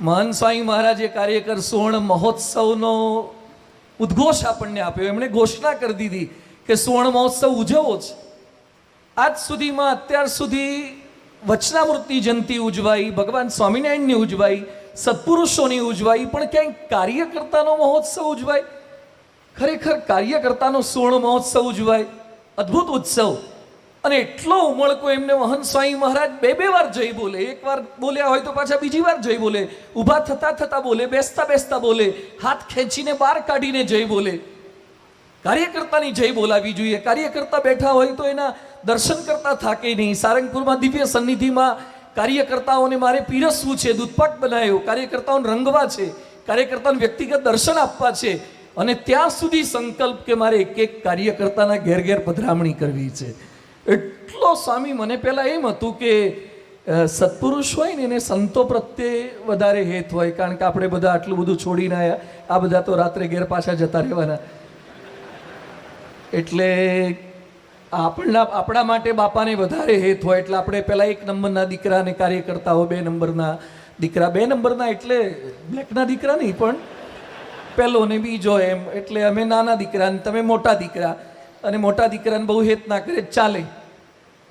મહાન સ્વામી મહારાજે કાર્યકર સુવર્ણ મહોત્સવનો ઉદ્ઘોષ આપણને આપ્યો. એમણે ઘોષણા કરી દીધી કે સુવર્ણ મહોત્સવ ઉજવવો છે આજ સુધીમાં અત્યાર સુધી વચનામૃતની જયંતિ ઉજવાઈ, ભગવાન સ્વામિનારાયણની ઉજવાઈ, સત્પુરુષોની ઉજવાઈ, પણ ક્યાંય કાર્યકર્તાનો મહોત્સવ ઉજવાય? ખરેખર કાર્યકર્તાનો સુવર્ણ મહોત્સવ ઉજવાય? અદ્ભુત ઉત્સવ. અને એટલો ઉમળકો એમને મહંત સ્વામી મહારાજ બે બે વાર જઈ બોલે. એક વાર બોલ્યા હોય તો પાછા બીજી વાર જઈ બોલે. ઊભા થતા થતા બોલે, બેસતા બેસતા બોલે, હાથ ખેંચીને બહાર કાઢીને જઈ બોલે. કાર્યકર્તાની જય બોલાવી જોઈએ. કાર્યકર્તા બેઠા હોય તો એના દર્શન કરતા થાકે નહીં. સારંગપુરમાં દિવ્ય સન્નિધિમાં કાર્યકર્તાઓને મારે પીરસવું છે, દૂધપાક બનાવ્યો. કાર્યકર્તાઓને રંગવા છે, કાર્યકર્તાઓને વ્યક્તિગત દર્શન આપવા છે. અને ત્યાં સુધી સંકલ્પ કે મારે એક એક કાર્યકર્તાના ઘેર ઘેર પધરામણી કરવી છે. એટલો સ્વામી, મને પહેલાં એમ હતું કે સત્પુરુષ હોય ને એને સંતો પ્રત્યે વધારે હેત હોય, કારણ કે આપણે બધા આટલું બધું છોડીને આવ્યા આ બધા તો રાત્રે ઘેર પાછા જતા રહેવાના. એટલે આપણા આપણા માટે બાપાને વધારે હેત હોય, એટલે આપણે પહેલાં એક નંબરના દીકરાને કાર્યકર્તાઓ બે નંબરના દીકરા. બે નંબરના એટલે બ્લેકના દીકરા નહીં, પણ પહેલો ને બીજો એમ. એટલે અમે નાના દીકરા ને તમે મોટા દીકરા. અને મોટા દીકરાને બહુ હેત ના કરે, ચાલે.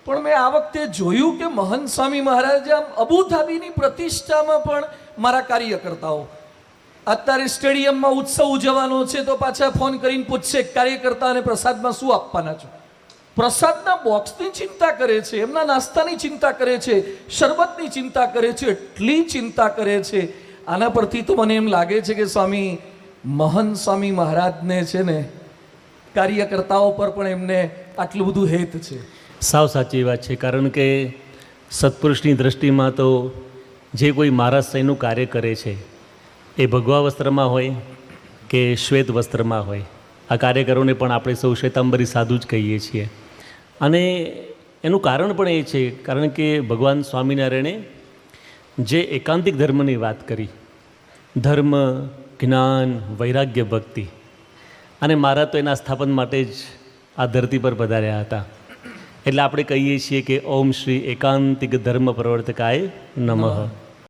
પણ મેં આ વખતે જોયું કે મહંત સ્વામી મહારાજ આમ અબુધાબીની પ્રતિષ્ઠામાં પણ મારા કાર્યકર્તાઓ. અત્યારે સ્ટેડિયમમાં ઉત્સવ ઉજવવાનો છે તો પાછા ફોન કરીને પૂછશે કાર્યકર્તાને પ્રસાદમાં શું આપવાના છો? પ્રસાદના બોક્સની ચિંતા કરે છે, એમના નાસ્તાની ચિંતા કરે છે, શરબતની ચિંતા કરે છે, એટલી ચિંતા કરે છે. આના પરથી તો મને એમ લાગે છે કે સ્વામી, મહંત સ્વામી મહારાજને છે ને કાર્યકર્તાઓ પર પણ એમને આટલું બધું હેત છે. સાવ સાચી વાત છે, કારણ કે સત્પુરુષની દ્રષ્ટિમાં તો જે કોઈ મહારાજ સૈનું કાર્ય કરે છે, એ ભગવા વસ્ત્રમાં હોય કે શ્વેત વસ્ત્રમાં હોય, આ કાર્યકરોને પણ આપણે સૌ શ્વેતાંબરી સાધુ જ કહીએ છીએ. અને એનું કારણ પણ એ છે, કારણ કે ભગવાન સ્વામિનારાયણે જે એકાંતિક ધર્મની વાત કરી, ધર્મ, જ્ઞાન, વૈરાગ્ય, ભક્તિ અને મારા તો એના સ્થાપન માટે જ આ ધરતી પર પધાર્યા હતા. એટલે આપણે કહીએ છીએ કે ઓમ શ્રી એકાંતિક ધર્મ પ્રવર્તકાય નમઃ.